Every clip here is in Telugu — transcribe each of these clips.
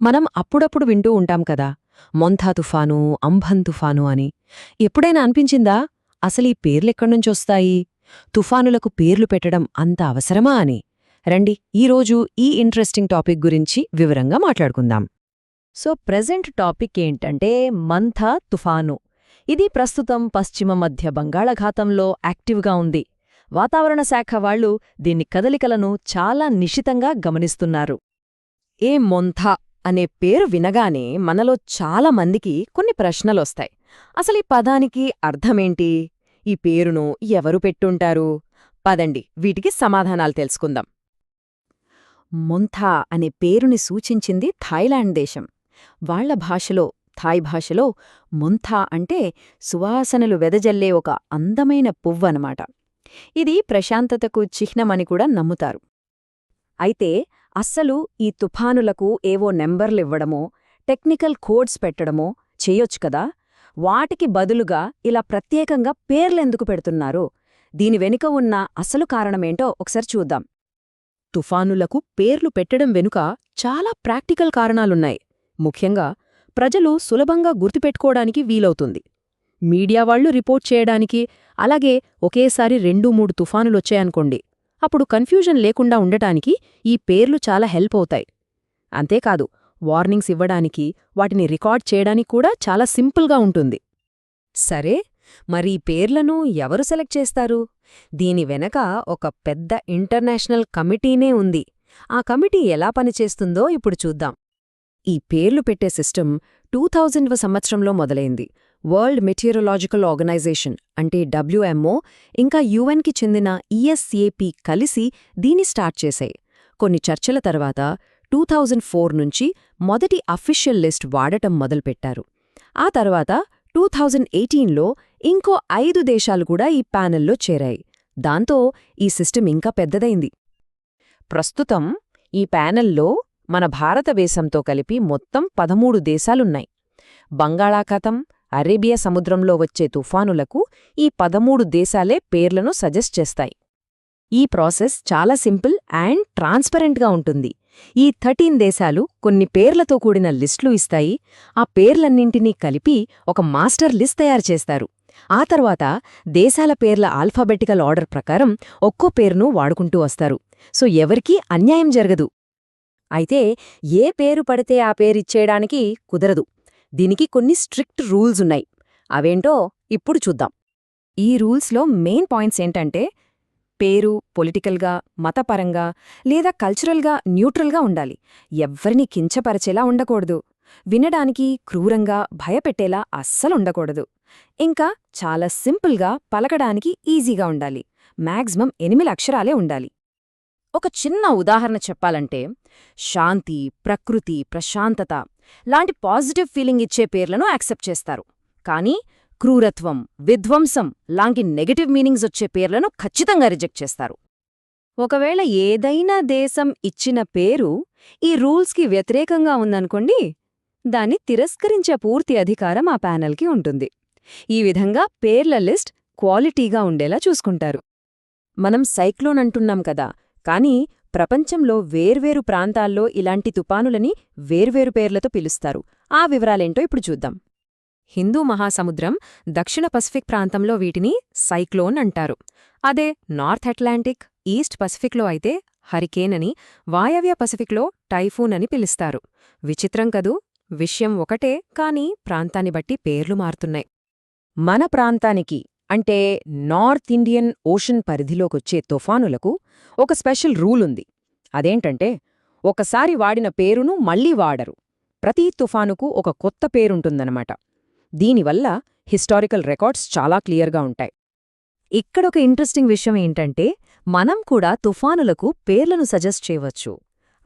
మనం అప్పుడప్పుడు వింటూ ఉంటాం కదా మొంథా తుఫాను అంబన్ తుఫాను అని. ఎప్పుడైనా అనిపించిందా? అసలీ పేర్లెక్కడ్నుంచొస్తాయి తుఫానులకు పేర్లు పెట్టడం అంత అవసరమా అని. రండి ఈరోజు ఈ ఇంట్రెస్టింగ్ టాపిక్ గురించి వివరంగా మాట్లాడుకుందాం. సో ప్రెజెంట్ టాపిక్ ఏంటంటే మంథా తుఫాను. ఇది ప్రస్తుతం పశ్చిమ మధ్య బంగాళాఘాతంలో యాక్టివ్గా ఉంది. వాతావరణ శాఖ వాళ్ళు దీని కదలికలను చాలా నిశితంగా గమనిస్తున్నారు. ఏ మొంథా? అనే పేరు వినగానే మనలో చాలా మందికి కొన్ని ప్రశ్నలొస్తాయి. అసలు ఈ పదానికి అర్థమేంటి? ఈ పేరును ఎవరు పెట్టుంటారు? పదండి వీటికి సమాధానాలు తెలుసుకుందాం. మొంథా అనే పేరుని సూచించింది థాయిలాండ్ దేశం. వాళ్ళ భాషలో థాయ్ భాషలో మొంథా అంటే సువాసనలు వెదజల్లే ఒక అందమైన పువ్వనమాట. ఇది ప్రశాంతతకు చిహ్నమని కూడా నమ్ముతారు. అయితే అస్సలు ఈ తుఫానులకు ఏవో నెంబర్లివ్వడమో టెక్నికల్ కోడ్స్ పెట్టడమో చేయొచ్చు కదా? వాటికి బదులుగా ఇలా ప్రత్యేకంగా పేర్లెందుకు పెడుతున్నారు? దీని వెనుక ఉన్న అసలు కారణమేంటో ఒకసారి చూద్దాం. తుఫానులకు పేర్లు పెట్టడం వెనుక చాలా ప్రాక్టికల్ కారణాలున్నాయి. ముఖ్యంగా ప్రజలు సులభంగా గుర్తుపెట్టుకోవడానికి వీలవుతుంది. మీడియా వాళ్ళు రిపోర్ట్ చేయడానికి అలాగే ఒకేసారి రెండు మూడు తుఫానులొచ్చాయనుకోండి. అప్పుడు కన్ఫ్యూజన్ లేకుండా ఉండటానికి ఈ పేర్లు చాలా హెల్ప్ అవుతాయి. అంతేకాదు వార్నింగ్స్ ఇవ్వడానికి వాటిని రికార్డ్ చేయడానికి కూడా చాలా సింపుల్గా ఉంటుంది. సరే మరి ఈ పేర్లను ఎవరు సెలెక్ట్ చేస్తారు? దీని వెనక ఒక పెద్ద ఇంటర్నేషనల్ కమిటీనే ఉంది. ఆ కమిటీ ఎలా పనిచేస్తుందో ఇప్పుడు చూద్దాం. ఈ పేర్లు పెట్టే సిస్టమ్ టూ థౌజండ్వ సంవత్సరంలో మొదలైంది. వరల్డ్ మెటీరియలాజికల్ ఆర్గనైజేషన్ అంటే డబ్ల్యూఎంఓ ఇంకా యుఎన్కి చెందిన ఈఎస్సిఏపి కలిసి దీని స్టార్ట్ చేశాయి. కొన్ని చర్చల తర్వాత టూ థౌజండ్ ఫోర్ నుంచి మొదటి అఫీషియల్ లిస్ట్ వాడటం మొదలుపెట్టారు. ఆ తర్వాత టూ థౌజండ్ ఎయిటీన్లో ఇంకో ఐదు దేశాలు కూడా ఈ ప్యానెల్లో చేరాయి. దాంతో ఈ సిస్టమ్ ఇంకా పెద్దదైంది. ప్రస్తుతం ఈ ప్యానెల్లో మన భారతదేశంతో కలిపి మొత్తం పదమూడు దేశాలున్నాయి. బంగాళాఖాతం అరేబియా సముద్రంలో వచ్చే తుఫానులకు ఈ పదమూడు దేశాలే పేర్లను సజెస్ట్ చేస్తాయి. ఈ ప్రాసెస్ చాలా సింపుల్ అండ్ ట్రాన్స్పరెంట్గా ఉంటుంది. ఈ థర్టీన్ దేశాలు కొన్ని పేర్లతో కూడిన లిస్టులు ఇస్తాయి. ఆ పేర్లన్నింటినీ కలిపి ఒక మాస్టర్ లిస్ట్ తయారు చేస్తారు. ఆ తర్వాత దేశాల పేర్ల ఆల్ఫాబెటికల్ ఆర్డర్ ప్రకారం ఒక్కో పేరును వాడుకుంటూ వస్తారు. సో ఎవరికీ అన్యాయం జరగదు. అయితే ఏ పేరు పడితే ఆ పేరిచ్చేయడానికి కుదరదు. దీనికి కొన్ని స్ట్రిక్ట్ రూల్స్ ఉన్నాయి. అవేంటో ఇప్పుడు చూద్దాం. ఈ రూల్స్లో మెయిన్ పాయింట్స్ ఏంటంటే పేరు పొలిటికల్గా మతపరంగా లేదా కల్చరల్గా న్యూట్రల్గా ఉండాలి. ఎవ్వరిని కించపరచేలా ఉండకూడదు. వినడానికి క్రూరంగా భయపెట్టేలా అస్సలుండకూడదు ఇంకా చాలా సింపుల్గా పలకడానికి ఈజీగా ఉండాలి. మ్యాక్సిమం ఎనిమిది అక్షరాలే ఉండాలి. ఒక చిన్న ఉదాహరణ చెప్పాలంటే శాంతి ప్రకృతి ప్రశాంతత లాంటి పాజిటివ్ ఫీలింగ్ ఇచ్చే పేర్లను యాక్సెప్ట్ చేస్తారు. కానీ క్రూరత్వం విధ్వంసం లాంటి నెగటివ్ మీనింగ్స్ వచ్చే పేర్లను ఖచ్చితంగా రిజెక్ట్ చేస్తారు. ఒకవేళ ఏదైనా దేశం ఇచ్చిన పేరు ఈ రూల్స్కి వ్యతిరేకంగా ఉందనుకోండి దాన్ని తిరస్కరించే పూర్తి అధికారం ఆ ప్యానెల్కి ఉంటుంది. ఈ విధంగా పేర్ల లిస్ట్ క్వాలిటీగా ఉండేలా చూసుకుంటారు. మనం సైక్లోన్ అంటున్నాం కదా కానీ ప్రపంచంలో వేర్వేరు ప్రాంతాల్లో ఇలాంటి తుపానులని వేర్వేరు పేర్లతో పిలుస్తారు. ఆ వివరాలేంటో ఇప్పుడు చూద్దాం. హిందూ మహాసముద్రం దక్షిణ పసిఫిక్ ప్రాంతంలో వీటిని సైక్లోన్ అంటారు. అదే నార్త్ అట్లాంటిక్ ఈస్ట్ పసిఫిక్లో అయితే హరికేన్ అని వాయవ్య పసిఫిక్లో టైఫూన్ అని పిలుస్తారు. విచిత్రం కదూ? విషయం ఒకటే కాని ప్రాంతాన్ని బట్టి పేర్లు మారుతున్నాయి. మన ప్రాంతానికి అంటే నార్త్ ఇండియన్ ఓషన్ పరిధిలోకొచ్చే తుఫానులకు ఒక స్పెషల్ రూల్ ఉంది. అదేంటంటే ఒకసారి వాడిన పేరును మళ్ళీ వాడరు. ప్రతి తుఫానుకు ఒక కొత్త పేరుంటుందనమాట దీనివల్ల హిస్టారికల్ రికార్డ్స్ చాలా క్లియర్గా ఉంటాయి. ఇక్కడొక ఇంట్రెస్టింగ్ విషయం ఏంటంటే మనం కూడా తుఫానులకు పేర్లను సజెస్ట్ చేయవచ్చు.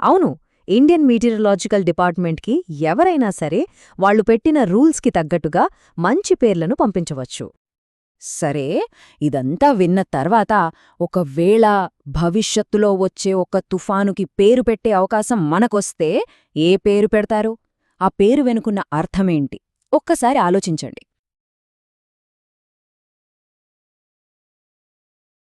అవును ఇండియన్ మీటీరియలాజికల్ డిపార్ట్మెంట్కి ఎవరైనా సరే వాళ్ళు పెట్టిన రూల్స్కి తగ్గట్టుగా మంచి పేర్లను పంపించవచ్చు. సరే ఇదంతా విన్న తర్వాత ఒకవేళ భవిష్యత్తులో వచ్చే ఒక తుఫానుకి పేరు పెట్టే అవకాశం మనకొస్తే ఏ పేరు పెడతారు? ఆ పేరు వెనుకున్న అర్థమేంటి? ఒక్కసారి ఆలోచించండి.